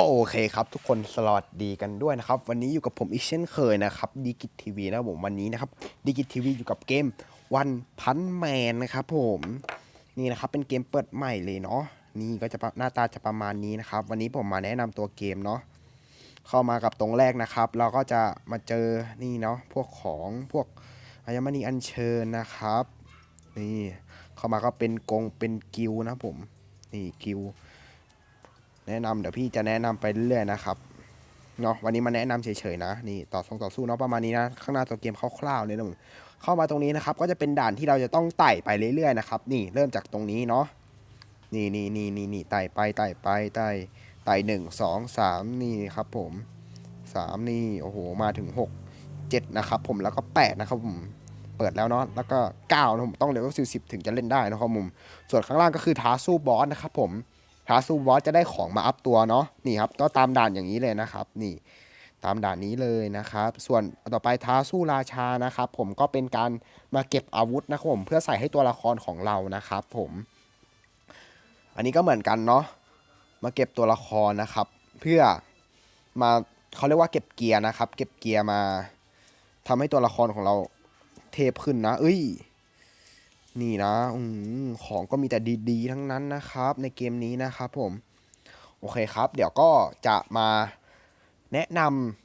โอเคครับทุกคนสวัสดีกันด้วยนะครับ วันนี้อยู่กับผมอีกเช่นเคยนะครับดิกิตทีวีนะผมวันนี้นะครับดิกิตทีวีอยู่กับเกมวันพันแมนนะครับผมนี่นะครับเป็นเกมเปิดใหม่เลยเนาะนี่ก็จะหน้าตาจะประมาณนี้นะครับ วันนี้ผมมาแนะนำตัวเกมเนาะเข้ามากับตรงแรกนะครับ เราก็จะมาเจอนี่เนาะพวกของพวกอายมณีอัญเชิญนะครับ นี่เข้ามาก็เป็นกงเป็นกิวนะผมนี่กิว แนะนำเดี๋ยวพี่จะแนะนำไปเรื่อยๆนะครับเนาะวันนี้มาแนะนำเฉยๆนะนี่ต่อทรงต่อสู้เนาะประมาณนี้นะข้างหน้าตัวเกมคร่าวๆเลยนะผมเข้ามาตรงนี้นะครับ ก็จะเป็นด่านที่เราจะต้องไต่ไปเรื่อยๆนะครับนี่เริ่มจากตรงนี้เนาะนี่นี่นี่นี่นี่ไต่ไปไต่ไปไต่ไต่หนึ่งสองสามนี่ครับผมสามนี่โอ้โหมาถึงหกเจ็ดนะครับผมแล้วก็แปดนะครับผมเปิดแล้วเนาะแล้วก็เก้านะผมต้องเลเวลสิบถึงจะเล่นได้นะครับผมส่วนข้างล่างก็คือท้าสู้บอสนะครับผม ท้าสู้บอสจะได้ของมาอัพตัวเนาะนี่ครับก็ตามด่านอย่างนี้เลยนะครับ นี่ตามด่านนี้เลยนะครับ ส่วนต่อไปท้าสู้ราชานะครับ ผมก็เป็นการมาเก็บอาวุธนะครับผมเพื่อใส่ให้ตัวละครของเรานะครับ ผม อันนี้ก็เหมือนกันเนาะมาเก็บตัวละครนะครับ เพื่อมาเขาเรียกว่าเก็บเกียร์นะครับ เก็บเกียร์มาทำให้ตัวละครของเราเทพขึ้นนะ เอ้ย นี่นะอของก็มีแต่ดีๆ ทั้งนั้นนะครับ ในเกมนี้นะครับผม โอเคครับ เดี๋ยวก็จะมาแนะน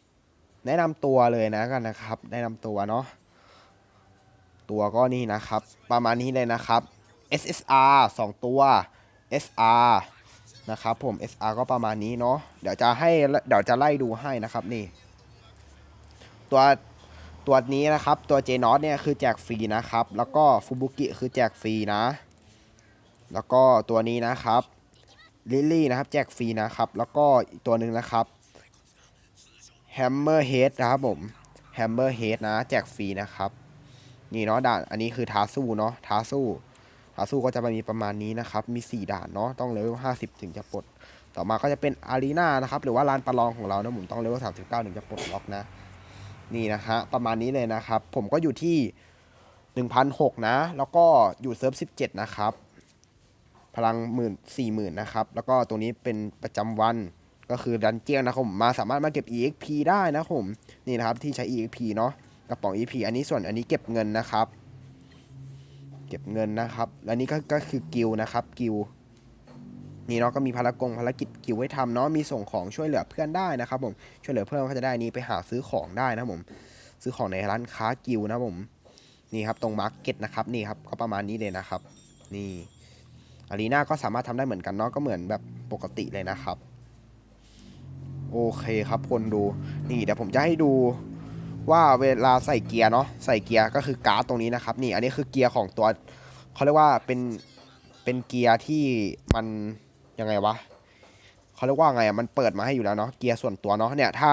ำแนะนำตัวเลยนะกันนะครับ แนะนำตัวเนาะ ตัวก็นี่นะครับ ประมาณนี้เลยนะครับ SSR 2 ตัว SR นะครับผม SR ก็ประมาณนี้เนาะ เดี๋ยวจะให้ เดี๋ยวจะไล่ดูให้นะครับนี่ ตัว ตัวนี้นะครับ ตัวเจนอสเนี่ยคือแจกฟรีนะครับ แล้วก็ฟูบุกิคือแจกฟรีนะ แล้วก็ตัวนี้นะครับลิลลี่นะครับ แจกฟรีนะครับ แล้วก็อีกตัวหนึ่งนะครับแฮมเมอร์เฮดนะครับผมแฮมเมอร์เฮดนะ แจกฟรีนะครับ นี่เนาะด่านอันนี้คือท้าสู้เนาะท้าสู้ท้าสู้ก็จะมีประมาณนี้นะครับ มี 4 ด่านเนาะต้องเลเวล50ถึงจะปลด ต่อมาก็จะเป็นอารีนานะครับ หรือว่าลานประลองของเรานะผมต้องเลเวล39ถึงจะปลดล็อกนะ นี่นะฮะประมาณนี้เลยนะครับ ผมก็อยู่ที่ 1,006นะ แล้วก็อยู่เซิร์ฟ 17 นะครับ พลังหมื่นสี่หมื่นนะครับ แล้วก็ตัวนี้เป็นประจำวันก็คือดันเจียงนะครับผมมาสามารถมาเก็บ EXP ได้นะครับผมนี่นะครับที่ใช้ EXP เนาะกระป๋อง EXP อันนี้ส่วนอันนี้เก็บเงินนะครับ เก็บเงินนะครับ และนี่ก็ก็คือกิลนะครับกิล นี่เนาะก็มีภารกงภารกิจกิลไว้ทำเนาะมีส่งของช่วยเหลือเพื่อนได้นะครับผมช่วยเหลือเพื่อนก็จะได้นี้ไปหาซื้อของได้นะผมซื้อของในร้านค้ากิลนะผมนี่ครับตรงมาร์เก็ตนะครับนี่ครับก็ประมาณนี้เลยนะครับ นี่อารีนาก็สามารถทำได้เหมือนกันเนาะก็เหมือนแบบปกติเลยนะครับ โอเคครับคนดูนี่เดี๋ยวผมจะให้ดูว่าเวลาใส่เกียร์เนาะใส่เกียร์ก็คือการ์ดตรงนี้นะครับนี่อันนี้คือเกียร์ของตัวเขาเรียกว่าเป็นเป็นเกียร์ที่มัน ยังไงวะเขาเรียกว่าไงอะมันเปิดมาให้อยู่แล้วเนาะเกียร์ส่วนตัวเนาะเนี่ยถ้า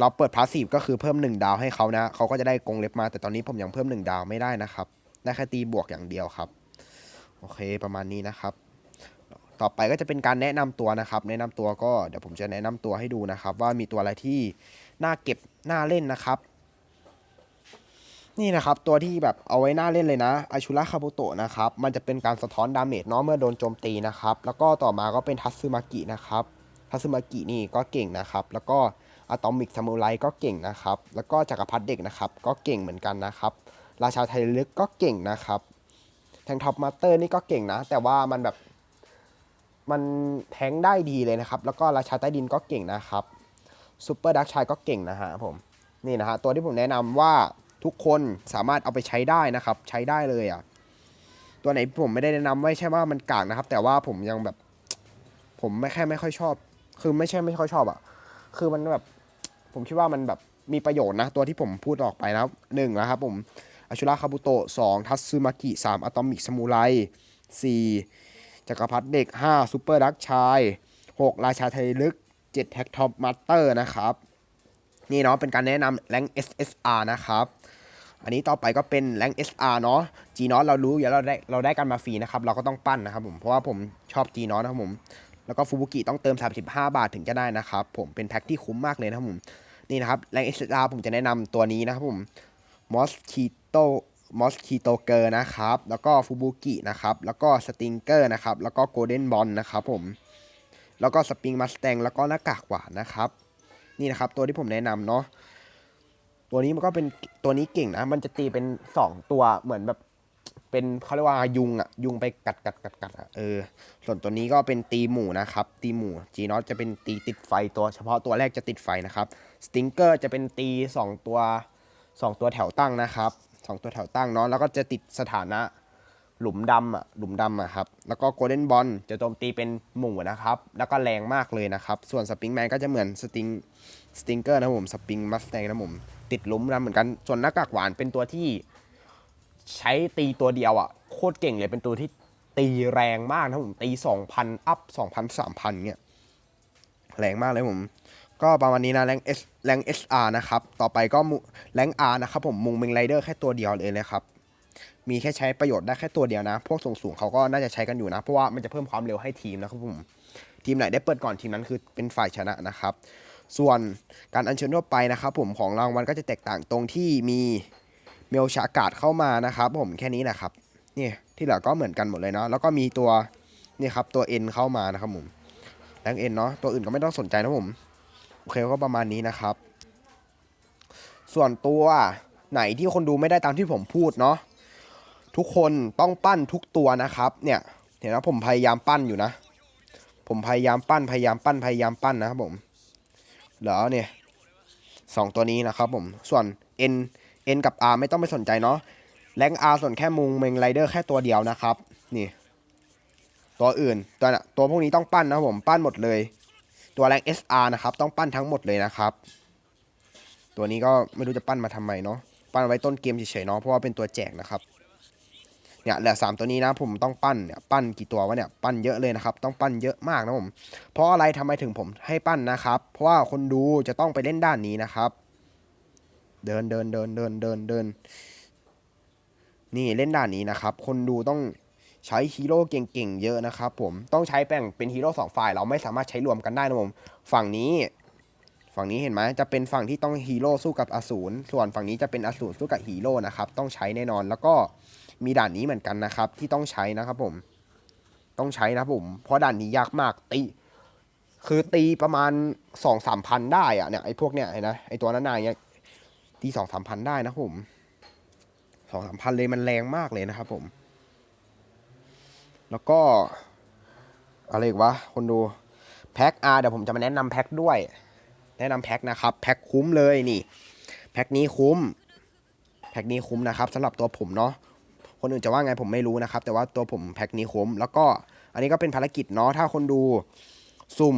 เราเปิดพาสซีฟก็คือเพิ่ม 1 ดาวให้เขานะเขาก็จะได้กรงเล็บมา แต่ตอนนี้ผมยังเพิ่ม 1 ดาวไม่ได้นะครับได้แค่ตีบวกอย่างเดียวครับ โอเคประมาณนี้นะครับ ต่อไปก็จะเป็นการแนะนำตัวนะครับ แนะนำตัวก็เดี๋ยวผมจะแนะนำตัวให้ดูนะครับ ว่ามีตัวอะไรที่น่าเก็บน่าเล่นนะครับ นี่นะครับตัวที่แบบเอาไว้หน่าเล่นเลยนะอาชูระคาบุโตะนะครับมันจะเป็นการสะท้อนดาเมจเนาะเมื่อโดนโจมตีนะครับแล้วก็ต่อมาก็เป็นทัตสึมากินะครับทัตสึมากินี่ก็เก่งนะครับแล้วก็อะตอมิกซามูไรก็เก่งนะครับแล้วก็จักรพรรดิเด็กนะครับก็เก่งเหมือนกันนะครับราชาไทลึกก็เก่งนะครับแทงท็อปมาสเตอร์นี่ก็เก่งนะ แต่ว่ามันแบบมันแทงได้ดีเลยนะครับ แล้วก็ราชาใต้ดินก็เก่งนะครับซูเปอร์ดักชายก็เก่งนะฮะผมนี่นะฮะตัวที่ผมแนะนำว่า ทุกคนสามารถเอาไปใช้ได้นะครับ ใช้ได้เลยอะตัวไหนผมไม่ได้แนะนำไม่ใช่ว่ามันกากนะครับ แต่ว่าผมยังแบบ ผมไม่แค่ไม่ค่อยชอบ คือไม่ใช่ไม่ค่อยชอบอะคือมันแบบ ผมคิดว่ามันแบบมีประโยชน์นะ ตัวที่ผมพูดออกไปนะหนึ่งนะครับผมอาชูระคาบุโตะ2ทัตซึมากิ3อะตอมิกสมูไร4จักรพรรดิเด็ก5ซูเปอร์ดักชาย6ราชาไทยลึก7แท็กท็อปมาสเตอร์นะครับ นี่เนาะเป็นการแนะนำแรง SSR นะครับ อันนี้ต่อไปก็เป็นแรง SR เนาะ G นอตเรารู้อยู่แล้วเราได้เราได้กันมาฟรีนะครับ เราก็ต้องปั้นนะครับผมเพราะว่าผมชอบ G นอตนะครับผม แล้วก็ฟูบุกิต้องเติม 35 บาทถึงจะได้นะครับผมเป็นแพ็คที่คุ้มมากเลยนะครับผมนี่นะครับแรง SSR ผมจะแนะนำตัวนี้นะครับผมมอสคีโตมอสคีโตเกอร์นะครับ แล้วก็ฟูบุกินะครับ แล้วก็สติงเกอร์นะครับ แล้วก็โกลเด้นบอลนะครับผม แล้วก็สปริงมาส t ตงแล้วก็หน้ากากหวานนะครับ นี่นะครับตัวที่ผมแนะนำเนาะ ตัวนี้มันก็เป็นตัวนี้เก่งนะ มันจะตีเป็นสองตัวเหมือนแบบ เป็นเขาเรียกว่ายุงอะยุงไปกัดกัดกัดกัดอะเออ ส่วนตัวนี้ก็เป็นตีหมู่นะครับ ตีหมู่จีนอตจะเป็นตีติดไฟตัวเฉพาะตัวแรกจะติดไฟนะครับ สติงเกอร์จะเป็นตีสองตัวสองตัวแถวตั้งนะครับสองตัวแถวตั้งเนาะ แล้วก็จะติดสถานะ หลุมดำอะหลุมดำอะครับแล้วก็โกลเด้นบอลจะโจมตีเป็นหมู่นะครับ แล้วก็แรงมากเลยนะครับ ส่วนสปริงแมนก็จะเหมือนสติงสติงเกอร์นะผมสปริงมัสแตงนะผมติดหลุมดำเหมือนกันส่วนหน้ากากหวานเป็นตัวที่ใช้ตีตัวเดียวอะโคตรเก่งเลยเป็นตัวที่ตีแรงมากนะผมตี 2,000 อัพ 2,000 3,000เนี่ยแรงมากเลยผม ก็ประมาณนี้นะแรง S แรง SR นะครับ ต่อไปก็แรง R นะครับผมมุงเมงไรเดอร์แค่ตัวเดียวเลยนะครับ มีแค่ใช้ประโยชน์ได้แค่ตัวเดียวนะ พวกสูงสูงเขาก็น่าจะใช้กันอยู่นะ เพราะว่ามันจะเพิ่มความเร็วให้ทีมนะครับผม ทีมไหนได้เปิดก่อนทีมนั้นคือเป็นฝ่ายชนะนะครับ ส่วนการอัญเชิญทั่วไปนะครับผมของรางวัลก็จะแตกต่างตรงที่มีเมลชากาศเข้ามานะครับ ผมแค่นี้นะครับนี่ที่เหลือก็เหมือนกันหมดเลยเนาะแล้วก็มีตัวนี่ครับตัว N เข้ามานะครับผมแรง N เนาะตัวอื่นก็ไม่ต้องสนใจนะผมโอเคก็ประมาณนี้นะครับ ส่วนตัวไหนที่คนดูไม่ได้ตามที่ผมพูดเนาะ ทุกคนต้องปั้นทุกตัวนะครับ เนี่ยเห็นนะผมพยายามปั้นอยู่นะ ผมพยายามปั้นพยายามปั้นพยายามปั้นนะครับผมเหลือเนี่ยสองตัวนี้นะครับผมส่วน N N กับ R ไม่ต้องไปสนใจเนาะแรง R ส่วนแค่มุงเมงไรเดอร์แค่ตัวเดียวนะครับ นี่ ตัวอื่นตัวน่ะตัวพวกนี้ต้องปั้นนะครับผมปั้นหมดเลย ตัวแรง SR นะครับต้องปั้นทั้งหมดเลยนะครับ ตัวนี้ก็ไม่รู้จะปั้นมาทำไมเนาะปั้นไว้ต้นเกมเฉยๆเนาะเพราะว่าเป็นตัวแจกนะครับ เนี่ยเหลือสามตัวนี้นะผมต้องปั้นเนี่ยปั้นกี่ตัววะเนี่ยปั้นเยอะเลยนะครับ ต้องปั้นเยอะมากนะผมเพราะอะไรทำไมถึงผมให้ปั้นนะครับ เพราะว่าคนดูจะต้องไปเล่นด้านนี้นะครับ เดินเดินเดินเดินเดินเดิน นี่เล่นด่านนี้นะครับ คนดูต้องใช้ฮีโร่เก่งๆเยอะนะครับ ผมต้องใช้แบ่งเป็นฮีโร่สองฝ่ายเราไม่สามารถใช้รวมกันได้นะผมฝั่งนี้ฝั่งนี้เห็นไหมจะเป็นฝั่งที่ต้องฮีโร่สู้กับอสูรส่วนฝั่งนี้จะเป็นอสูรสู้กับฮีโร่นะครับ ต้องใช้แน่นอนแล้วก็ มีด่านนี้เหมือนกันนะครับ ที่ต้องใช้นะครับผม ต้องใช้นะผม เพราะด่านนี้ยากมากตี คือตีประมาณสองสามพันได้อะเนี่ยไอ้พวกเนี่ยเห็นไหมไอ้ตัวนั้นนายเนี่ยตีสองสามพันได้นะผมสองสามพันเลยมันแรงมากเลยนะครับผม แล้วก็ อะไรอีกวะ คนดูแพ็คอาเดี๋ยวผมจะมาแนะนำแพ็คด้วย แนะนำแพ็คนะครับแพ็คคุ้มเลยนี่แพ็คนี้คุ้มแพ็คนี้คุ้มนะครับสำหรับตัวผมเนาะ คนอื่นจะว่าไงผมไม่รู้นะครับ แต่ว่าตัวผมแพ็คนี้คุ้มแล้วก็อันนี้ก็เป็นภารกิจเนาะถ้าคนดูสุ่ม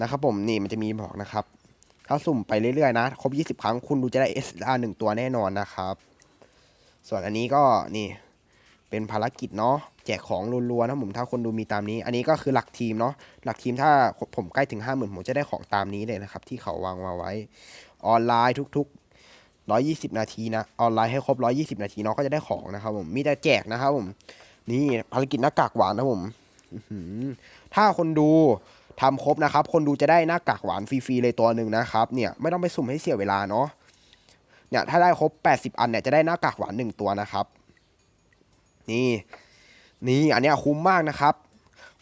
นะครับผมนี่มันจะมีบอกนะครับถ้าสุ่มไปเรื่อยๆนะครบ 20 ครั้งคุณดูจะได้ SR 1ตัวแน่นอนนะครับ ส่วนอันนี้ก็นี่เป็นภารกิจเนาะแจกของรัวๆนะผมถ้าคนดูมีตามนี้ อันนี้ก็คือหลักทีมเนาะหลักทีมถ้าผมใกล้ถึง 5 0,000 ผมจะได้ของตามนี้เลยนะครับ ที่เขาวางมาไว้ ออนไลน์ทุกๆ 120 นาทีนะออนไลน์ให้ครบ 120 นาทีเนาะก็จะได้ของนะครับผมมีแต่แจกนะครับผมนี่ภารกิจหน้ากากหวานนะผมถ้าคนดูทำครบนะครับ คนดูจะได้หน้ากากหวานฟรีๆเลยตัวหนึ่งนะครับ เนี่ยไม่ต้องไปสุ่มให้เสียเวลาเนาะเนี่ยถ้าได้ครบ 80 อันเนี่ยจะได้หน้ากากหวาน 1 ตัวนะครับ นี่ นี่อันเนี้ยคุ้มมากนะครับ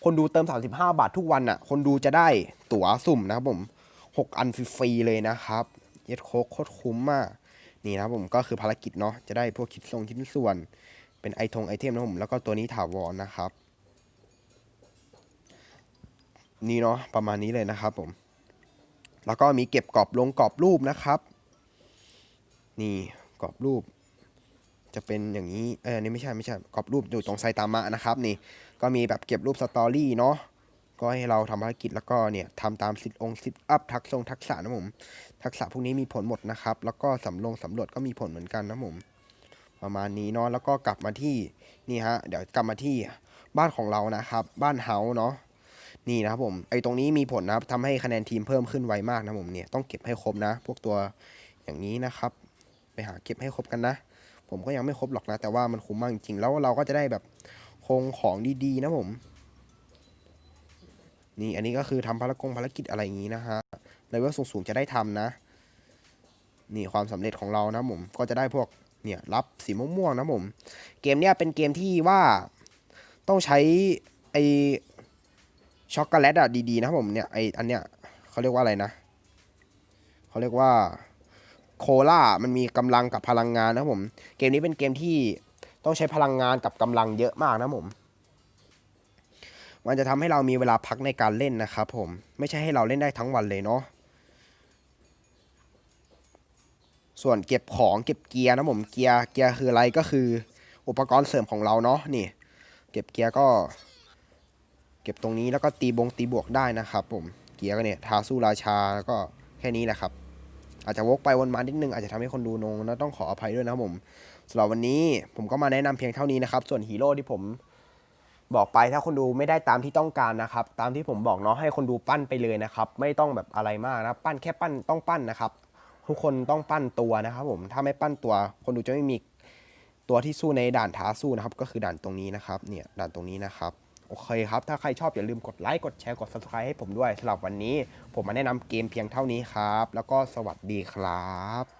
คนดูเติม 35 บาททุกวันอะ คนดูจะได้ตั๋วสุ่มนะครับผม 6 อันฟรีๆเลยนะครับ เย็ดโคกโคตรคุ้มมาก นี่นะครับผมก็คือภารกิจเนาะจะได้พวกชิ้นทรงชิ้นส่วน เป็นไอทงไอเทมนะผมแล้วก็ตัวนี้ถาวรนะครับ นี่เนาะประมาณนี้เลยนะครับผม แล้วก็มีเก็บกรอบลงกรอบรูปนะครับ นี่กรอบรูป จะเป็นอย่างนี้เอออนนี่ไม่ใช่ไม่ใช่กรอบรูปอยู่ตรงไซตามะนะครับ นี่ก็มีแบบเก็บรูปสตอรี่เนาะ ก็ให้เราทำภารกิจแล้วก็เนี่ยทำตามสิทธิ์องค์สิทธิ์อัพทักษงทักษะนะผม ทักษะพวกนี้มีผลหมดนะครับ แล้วก็สำรวจสำรวจก็มีผลเหมือนกันนะผม ประมาณนี้เนาะ แล้วก็กลับมาที่นี่ฮะ เดี๋ยวกลับมาที่บ้านของเรานะครับ บ้านเฮาเนาะ นี่นะครับผม ไอ้ตรงนี้มีผลนะครับทำให้คะแนนทีมเพิ่มขึ้นไวมากนะผมเนี่ย ต้องเก็บให้ครบนะ พวกตัวอย่างนี้นะครับ ไปหาเก็บให้ครบกันนะ ผมก็ยังไม่ครบหรอกนะ แต่ว่ามันคุ้มมากจริงๆแล้วเราก็จะได้แบบคงของดีๆนะผม นี่อันนี้ก็คือทำภารกงภารกิจอะไรอย่างนี้นะฮะเลเวลสูงๆจะได้ทำนะ นี่ความสำเร็จของเรานะผมก็จะได้พวกเนี่ยรับสีม่วงๆนะผม เกมเนี้ยเป็นเกมที่ว่าต้องใช้ไอช็อกโกแลตอะดีๆนะผมเนี่ยไออันเนี้ยเขาเรียกว่าอะไรนะเขาเรียกว่าโคลามันมีกำลังกับพลังงานนะผม เกมนี้เป็นเกมที่ต้องใช้พลังงานกับกำลังเยอะมากนะผม มันจะทำให้เรามีเวลาพักในการเล่นนะครับผมไม่ใช่ให้เราเล่นได้ทั้งวันเลยเนาะส่วนเก็บของเก็บเกียร์นะผมเกียร์เกียร์คืออะไรก็คือ อุปกรณ์เสริมของเราเนาะนี่ เก็บเกียร์ก็ เก็บตรงนี้แล้วก็ตีบงตีบวกได้นะครับ ผมเกียร์ก็เนี่ยทาสู้ราชาแล้วก็แค่นี้แหละครับอาจจะวกไปวนมานิดนึงอาจจะทำให้คนดูงงนะต้องขออภัยด้วยนะครับผมสำหรับวันนี้ผมก็มาแนะนำเพียงเท่านี้นะครับ ส่วนฮีโร่ที่ผม บอกไปถ้าคนดูไม่ได้ตามที่ต้องการนะครับ ตามที่ผมบอกเนาะให้คนดูปั้นไปเลยนะครับ ไม่ต้องแบบอะไรมากนะปั้นแค่ปั้นต้องปั้นนะครับ ทุกคนต้องปั้นตัวนะครับ ผมถ้าไม่ปั้นตัว คนดูจะไม่มีตัวที่สู้ในด่านท้าสู้นะครับ ก็คือด่านตรงนี้นะครับเนี่ยด่านตรงนี้นะครับโอเคครับ ถ้าใครชอบอย่าลืมกดไลค์กดแชร์กด subscribe ให้ผมด้วยสำหรับวันนี้ ผมมาแนะนำเกมเพียงเท่านี้ครับ แล้วก็สวัสดีครับ